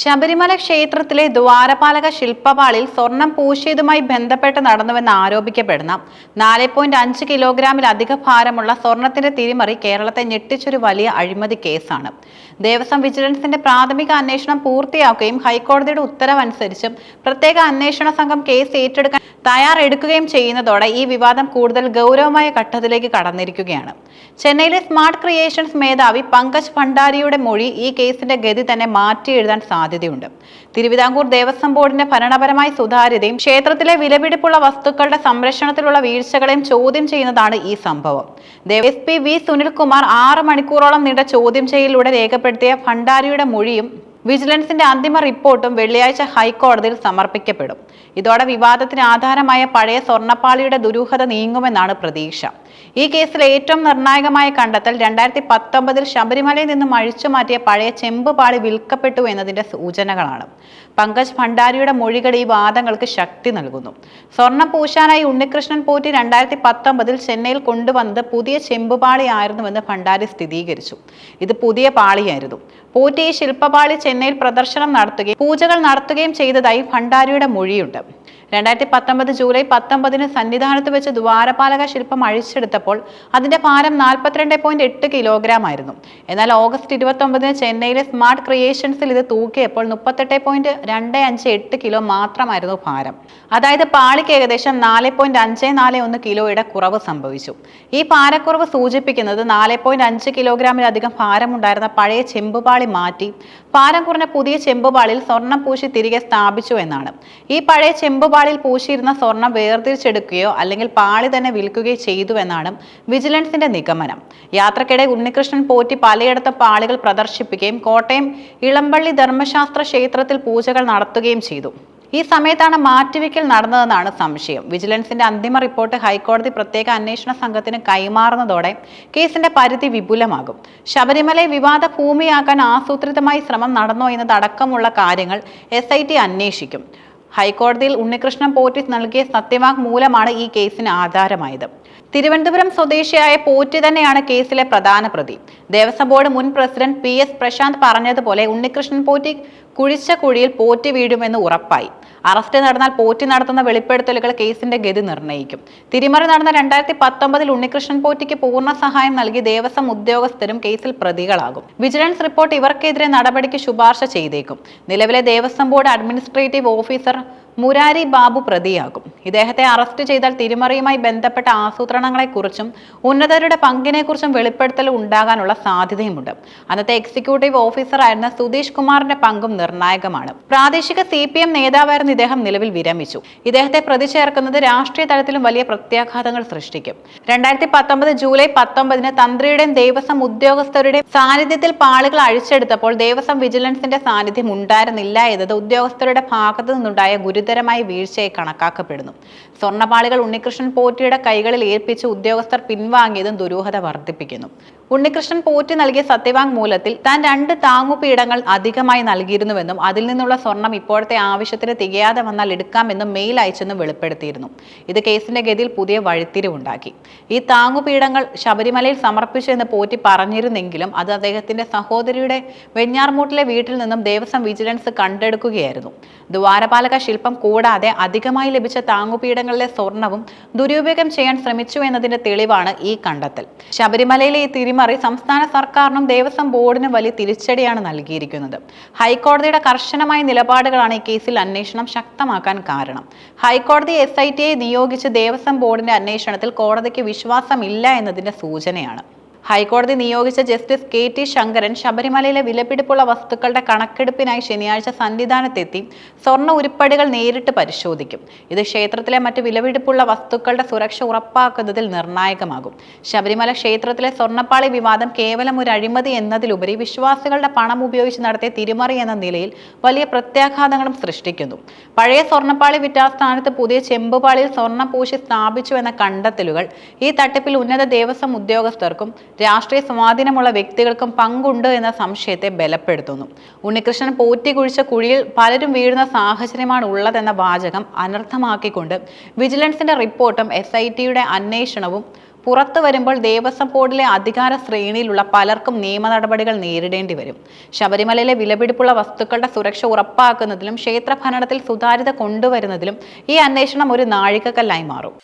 ശബരിമല ക്ഷേത്രത്തിലെ ദ്വാരപാലക ശില്പപാളിൽ സ്വർണം പൂശിയതുമായി ബന്ധപ്പെട്ട് നടന്നുവെന്ന് ആരോപിക്കപ്പെടുന്ന നാല് പോയിന്റ് അഞ്ച് കിലോഗ്രാമിലധിക ഭാരമുള്ള സ്വർണത്തിന്റെ തിരിമറി കേരളത്തെ ഞെട്ടിച്ചൊരു വലിയ അഴിമതി കേസാണ്. ദേവസ്വം വിജിലൻസിന്റെ പ്രാഥമിക അന്വേഷണം പൂർത്തിയാക്കുകയും ഹൈക്കോടതിയുടെ ഉത്തരവനുസരിച്ച് പ്രത്യേക അന്വേഷണ സംഘം കേസ് ഏറ്റെടുക്കാൻ തയ്യാറെടുക്കുകയും ചെയ്യുന്നതോടെ ഈ വിവാദം കൂടുതൽ ഗൗരവമായ ഘട്ടത്തിലേക്ക് കടന്നിരിക്കുകയാണ്. ചെന്നൈയിലെ സ്മാർട്ട് ക്രിയേഷൻസ് മേധാവി പങ്കജ് ഭണ്ഡാരിയുടെ മൊഴി ഈ കേസിന്റെ ഗതി തന്നെ മാറ്റി എഴുതാൻ സാധ്യതയുണ്ട്. തിരുവിതാംകൂർ ദേവസ്വം ബോർഡിന്റെ ഭരണപരമായ സുതാര്യതയും ക്ഷേത്രത്തിലെ വിലപിടിപ്പുള്ള വസ്തുക്കളുടെ സംരക്ഷണത്തിലുള്ള വീഴ്ചകളെയും ചോദ്യം ചെയ്യുന്നതാണ് ഈ സംഭവം. എസ് പി വി സുനിൽകുമാർ ആറ് മണിക്കൂറോളം നീണ്ട ചോദ്യം ചെയ്യലിലൂടെ രേഖപ്പെടുത്തിയ ഭണ്ഡാരിയുടെ മൊഴിയും വിജിലൻസിന്റെ അന്തിമ റിപ്പോർട്ടും വെള്ളിയാഴ്ച ഹൈക്കോടതിയിൽ സമർപ്പിക്കപ്പെടും. ഇതോടെ വിവാദത്തിന് ആധാരമായ പഴയ സ്വർണപ്പാളിയുടെ ദുരൂഹത നീങ്ങുമെന്നാണ് പ്രതീക്ഷ. ഈ കേസിൽ ഏറ്റവും നിർണായകമായ കണ്ടെത്തൽ രണ്ടായിരത്തി പത്തൊമ്പതിൽ ശബരിമലയിൽ നിന്നും അഴിച്ചു മാറ്റിയ പഴയ ചെമ്പ് പാളി വിൽക്കപ്പെട്ടു എന്നതിന്റെ സൂചനകളാണ്. പങ്കജ് ഭണ്ഡാരിയുടെ മൊഴികൾ ഈ വാദങ്ങൾക്ക് ശക്തി നൽകുന്നു. സ്വർണ പൂശാനായി ഉണ്ണികൃഷ്ണൻ പോറ്റി രണ്ടായിരത്തി പത്തൊമ്പതിൽ ചെന്നൈയിൽ കൊണ്ടുവന്നത് പുതിയ ചെമ്പുപാളി ആയിരുന്നുവെന്ന് ഭണ്ഡാരി സ്ഥിരീകരിച്ചു. ഇത് പുതിയ പാളിയായിരുന്നു. പോറ്റി ശില്പപാളി ചെന്നൈയിൽ പ്രദർശനം നടത്തുകയും പൂജകൾ നടത്തുകയും ചെയ്തതായി ഭണ്ഡാരിയുടെ മൊഴിയുണ്ട്. രണ്ടായിരത്തി പത്തൊമ്പത് ജൂലൈ പത്തൊമ്പതിന് സന്നിധാനത്ത് വെച്ച് ദ്വാരപാലക ശില്പം അഴിച്ചെടുത്തപ്പോൾ അതിന്റെ ഭാരം നാൽപ്പത്തിരണ്ട് പോയിന്റ് എട്ട് കിലോഗ്രാം ആയിരുന്നു. എന്നാൽ ഓഗസ്റ്റ് ഇരുപത്തി ഒമ്പതിന് ചെന്നൈയിലെ സ്മാർട്ട് ക്രിയേഷൻസിൽ ഇത് തൂക്കിയപ്പോൾ മുപ്പത്തെട്ട് പോയിന്റ് രണ്ട് അഞ്ച് എട്ട് കിലോ മാത്രമായിരുന്നു ഭാരം. അതായത് പാളിക്ക് ഏകദേശം നാല് പോയിന്റ് അഞ്ച് നാല് ഒന്ന് കിലോയുടെ കുറവ് സംഭവിച്ചു. ഈ ഭാരക്കുറവ് സൂചിപ്പിക്കുന്നത് നാല് പോയിന്റ് അഞ്ച് കിലോഗ്രാമിലധികം ഭാരമുണ്ടായിരുന്ന പഴയ ചെമ്പുപാളി മാറ്റി ഭാരം കുറഞ്ഞ പുതിയ ചെമ്പുപാളിൽ സ്വർണം പൂശി തിരികെ സ്ഥാപിച്ചു എന്നാണ്. ഈ പഴയ ചെമ്പുപാളിൽ പൂശിയിരുന്ന സ്വർണം വേർതിരിച്ചെടുക്കുകയോ അല്ലെങ്കിൽ പാളി തന്നെ വിൽക്കുകയോ ചെയ്തുവെന്നാണ് വിജിലൻസിന്റെ നിഗമനം. യാത്രക്കിടെ ഉണ്ണികൃഷ്ണൻ പോറ്റി പലയിടത്തും പാളികൾ പ്രദർശിപ്പിക്കുകയും കോട്ടയം ഇളമ്പള്ളി ധർമ്മശാസ്ത്ര ക്ഷേത്രത്തിൽ പൂജകൾ നടത്തുകയും ചെയ്തു. ഈ സമയത്താണ് മാറ്റിവെക്കൽ നടന്നതെന്നാണ് സംശയം. വിജിലൻസിന്റെ അന്തിമ റിപ്പോർട്ട് ഹൈക്കോടതി പ്രത്യേക അന്വേഷണ സംഘത്തിന് കൈമാറുന്നതോടെ കേസിന്റെ പരിധി വിപുലമാകും. ശബരിമലയെ വിവാദ ഭൂമിയാക്കാൻ ആസൂത്രിതമായി ശ്രമം നടന്നോ എന്നതടക്കമുള്ള കാര്യങ്ങൾ എസ് ഐ ടി അന്വേഷിക്കും. ഹൈക്കോടതിയിൽ ഉണ്ണികൃഷ്ണൻ പോറ്റി നൽകിയ സത്യവാങ്മൂലമാണ് ഈ കേസിന് ആധാരമായത്. തിരുവനന്തപുരം സ്വദേശിയായ പോറ്റി തന്നെയാണ് കേസിലെ പ്രധാന പ്രതി. ദേവസ്വം ബോർഡ് മുൻ പ്രസിഡന്റ് പി എസ് പ്രശാന്ത് പറഞ്ഞതുപോലെ ഉണ്ണികൃഷ്ണൻ പോറ്റി കുഴിച്ച കുഴിയിൽ പോറ്റി വീഴുമെന്ന് ഉറപ്പായി. അറസ്റ്റ് നടന്നാൽ പോറ്റി നടത്തുന്ന വെളിപ്പെടുത്തലുകൾ കേസിന്റെ ഗതി നിർണയിക്കും. തിരിമറി നടന്ന രണ്ടായിരത്തി പത്തൊമ്പതിൽ ഉണ്ണികൃഷ്ണൻ പോറ്റിക്ക് പൂർണ സഹായം നൽകി ദേവസ്വം ഉദ്യോഗസ്ഥരും കേസിൽ പ്രതികളാകും. വിജിലൻസ് റിപ്പോർട്ട് ഇവർക്കെതിരെ നടപടിക്ക് ശുപാർശ ചെയ്തേക്കും. നിലവിലെ Devaswom board administrative officer Murari Babu പ്രതിയാകും. ഇദ്ദേഹത്തെ അറസ്റ്റ് ചെയ്താൽ തിരിമറിയുമായി ബന്ധപ്പെട്ട ആസൂത്രണങ്ങളെക്കുറിച്ചും ഉന്നതരുടെ പങ്കിനെക്കുറിച്ചും വെളിപ്പെടുത്തൽ ഉണ്ടാകാനുള്ള സാധ്യതയുമുണ്ട്. അന്നത്തെ എക്സിക്യൂട്ടീവ് ഓഫീസറായിരുന്ന സുധീഷ് കുമാറിന്റെ പങ്കും നിർണായകമാണ്. പ്രാദേശിക സി പി എം നേതാവായിരുന്ന ഇദ്ദേഹം നിലവിൽ വിരമിച്ചു. ഇദ്ദേഹത്തെ പ്രതി ചേർക്കുന്നത് രാഷ്ട്രീയ തലത്തിലും വലിയ പ്രത്യാഘാതങ്ങൾ സൃഷ്ടിക്കും. രണ്ടായിരത്തി പത്തൊമ്പത് ജൂലൈ പത്തൊമ്പതിന് തന്ത്രിയുടെയും ദേവസ്വം ഉദ്യോഗസ്ഥരുടെയും സാന്നിധ്യത്തിൽ പാളികൾ അഴിച്ചെടുത്തപ്പോൾ ദേവസ്വം വിജിലൻസിന്റെ സാന്നിധ്യം ഉണ്ടായിരുന്നില്ല എന്നത് ഉദ്യോഗസ്ഥരുടെ ഭാഗത്തു നിന്നുണ്ടായ ഗുരുതരമായ വീഴ്ചയായി കണക്കാക്കപ്പെടുന്നു. സ്വർണപാളികൾ ഉണ്ണികൃഷ്ണൻ പോറ്റിയുടെ കൈകളിൽ ഏൽപ്പിച്ച് ഉദ്യോഗസ്ഥർ പിൻവാങ്ങിയതും ദുരൂഹത വർദ്ധിപ്പിക്കുന്നു. ഉണ്ണികൃഷ്ണൻ പോറ്റി നൽകിയ സത്യവാങ്മൂലത്തിൽ താൻ രണ്ട് താങ്ങുപീഠങ്ങൾ അധികമായി നൽകിയിരുന്നുവെന്നും അതിൽ നിന്നുള്ള സ്വർണം ഇപ്പോഴത്തെ ആവശ്യത്തിന് തികയാതെ വന്നാൽ എടുക്കാമെന്നും മെയിൽ അയച്ചെന്നും വെളിപ്പെടുത്തിയിരുന്നു. ഇത് കേസിന്റെ ഗതിയിൽ പുതിയ വഴിത്തിരിവുണ്ടാക്കി. ഈ താങ്ങുപീഠങ്ങൾ ശബരിമലയിൽ സമർപ്പിച്ചു എന്ന് പോറ്റി പറഞ്ഞിരുന്നെങ്കിലും അത് അദ്ദേഹത്തിന്റെ സഹോദരിയുടെ വെഞ്ഞാർമൂട്ടിലെ വീട്ടിൽ നിന്നും ദേവസ്വം വിജിലൻസ് കണ്ടെടുക്കുകയായിരുന്നു. ദ്വാരപാലക ശില്പം കൂടാതെ അധികമായി ലഭിച്ച താങ്ങുപീഠങ്ങളിലെ സ്വർണവും ദുരുപയോഗം ചെയ്യാൻ ശ്രമിച്ചു എന്നതിന്റെ തെളിവാണ് ഈ കണ്ടെത്തൽ. ശബരിമലയിലെ ഈ തിരിമറി സംസ്ഥാന സർക്കാരിനും ദേവസ്വം ബോർഡിനും വലിയ തിരിച്ചടിയാണ് നൽകിയിരിക്കുന്നത്. ഹൈക്കോടതിയുടെ കർശനമായ നിലപാടുകളാണ് ഈ കേസിൽ അന്വേഷണം ശക്തമാക്കാൻ കാരണം. ഹൈക്കോടതി എസ് ഐ ടിയെ നിയോഗിച്ച് ദേവസ്വം ബോർഡിന്റെ അന്വേഷണത്തിൽ കോടതിക്ക് വിശ്വാസമില്ല എന്നതിന്റെ സൂചനയാണ്. ഹൈക്കോടതി നിയോഗിച്ച ജസ്റ്റിസ് കെ ടി ശങ്കരൻ ശബരിമലയിലെ വിലപിടിപ്പുള്ള വസ്തുക്കളുടെ കണക്കെടുപ്പിനായി ശനിയാഴ്ച സന്നിധാനത്തെത്തി സ്വർണ ഉരുപ്പടികൾ നേരിട്ട് പരിശോധിക്കും. ഇത് ക്ഷേത്രത്തിലെ മറ്റ് വിലപിടിപ്പുള്ള വസ്തുക്കളുടെ സുരക്ഷ ഉറപ്പാക്കുന്നതിൽ നിർണായകമാകും. ശബരിമല ക്ഷേത്രത്തിലെ സ്വർണപ്പാളി വിവാദം കേവലം ഒരു അഴിമതി എന്നതിലുപരി വിശ്വാസികളുടെ പണം ഉപയോഗിച്ച് നടത്തിയ തിരിമറി എന്ന നിലയിൽ വലിയ പ്രത്യാഘാതങ്ങളും സൃഷ്ടിക്കുന്നു. പഴയ സ്വർണപ്പാളി വിറ്റ സ്ഥാനത്ത് പുതിയ ചെമ്പുപാളിയിൽ സ്വർണ പൂശി സ്ഥാപിച്ചു എന്ന കണ്ടെത്തലുകൾ ഈ തട്ടിപ്പിൽ ഉന്നത ദേവസ്വം ഉദ്യോഗസ്ഥർക്കും രാഷ്ട്രീയ സ്വാധീനമുള്ള വ്യക്തികൾക്കും പങ്കുണ്ട് എന്ന സംശയത്തെ ബലപ്പെടുത്തുന്നു. ഉണ്ണികൃഷ്ണൻ പോറ്റി കുഴിച്ച കുഴിയിൽ പലരും വീഴുന്ന സാഹചര്യമാണ് ഉള്ളതെന്ന വാചകം അനർത്ഥമാക്കിക്കൊണ്ട് വിജിലൻസിന്റെ റിപ്പോർട്ടും എസ് ഐ ടിയുടെ അന്വേഷണവും പുറത്തു വരുമ്പോൾ ദേവസ്വം ബോർഡിലെ അധികാര ശ്രേണിയിലുള്ള പലർക്കും നിയമ നടപടികൾ നേരിടേണ്ടി വരും. ശബരിമലയിലെ വിലപിടിപ്പുള്ള വസ്തുക്കളുടെ സുരക്ഷ ഉറപ്പാക്കുന്നതിലും ക്ഷേത്ര ഭരണത്തിൽ സുതാര്യത കൊണ്ടുവരുന്നതിലും ഈ അന്വേഷണം ഒരു നാഴികക്കല്ലായി മാറും.